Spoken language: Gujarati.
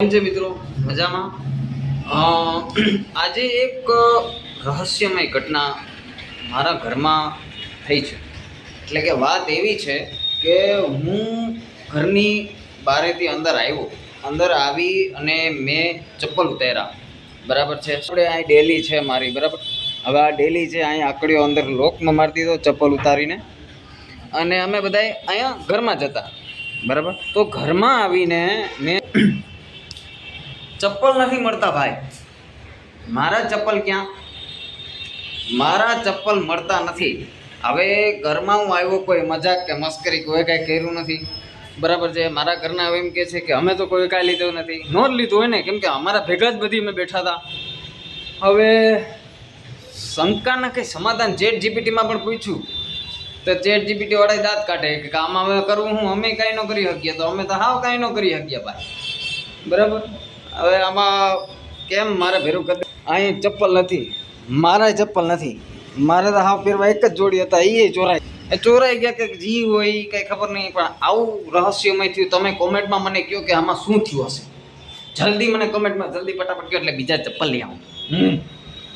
છે મિત્રો? મજામાં? આજે એક રહસ્યમય ઘટના મારા ઘરમાં થઈ છે. એટલે કે વાત એવી છે કે હું ઘરની બારેથી અંદર આવ્યો. અંદર આવી અને મેં ચપ્પલ ઉતાર્યા. બરાબર છે? આપણે અહીં ડેલી છે મારી, બરાબર? હવે આ ડેલી છે, અહીં આકડીઓ અંદર લોકમાં મારતી દીધો ચપ્પલ ઉતારીને. અને અમે બધાય અહીંયા ઘરમાં જતા બરાબર? તો ઘરમાં આવીને મેં ચપ્પલ નથી મળતા ભાઈ. મારા ચપ્પલ ક્યાં? મારા ચપ્પલ મળતા નથી. હવે ઘરમાં હું આવ્યો કોઈ મજાક કે મસ્કરી કોઈ કાંઈ કર્યું નથી. બરાબર છે? મારા ઘરના હવે એમ કહે છે કે અમે તો કોઈ કાંઈ લીધું નથી. નો જ લીધું હોય ને? કેમ કે અમારા ભેગા જ બધી અમે બેઠા હતા. હવે શંકાના કંઈ સમાધાન ચેટ જીપીટીમાં પણ પૂછ્યું. તો ચેટ જીપીટી વાળા દાંત કાઢે કે આમાં અમે કરવું હું? અમે કાંઈ ન કરી શકીએ. તો અમે તો હાવ કાંઈ ન કરી શકીએ ભાઈ. બરાબર? હવે આમાં કેમ મારે ભેરું કરી અહીં ચપ્પલ નથી. મારા ચપ્પલ નથી. મારે તો હાવ પહેરવા એક જ જોડી હતા એ ચોરાઈ એ ચોરાઈ ગયા કે જી હોય કંઈ ખબર નહીં, પણ આવું રહસ્યમય થયું. તમે કોમેન્ટમાં મને કહો કે આમાં શું થયું હશે? જલ્દી મને કોમેન્ટમાં, જલ્દી ફટાફટ કહો, એટલે બીજા ચપ્પલ લઈ આવું.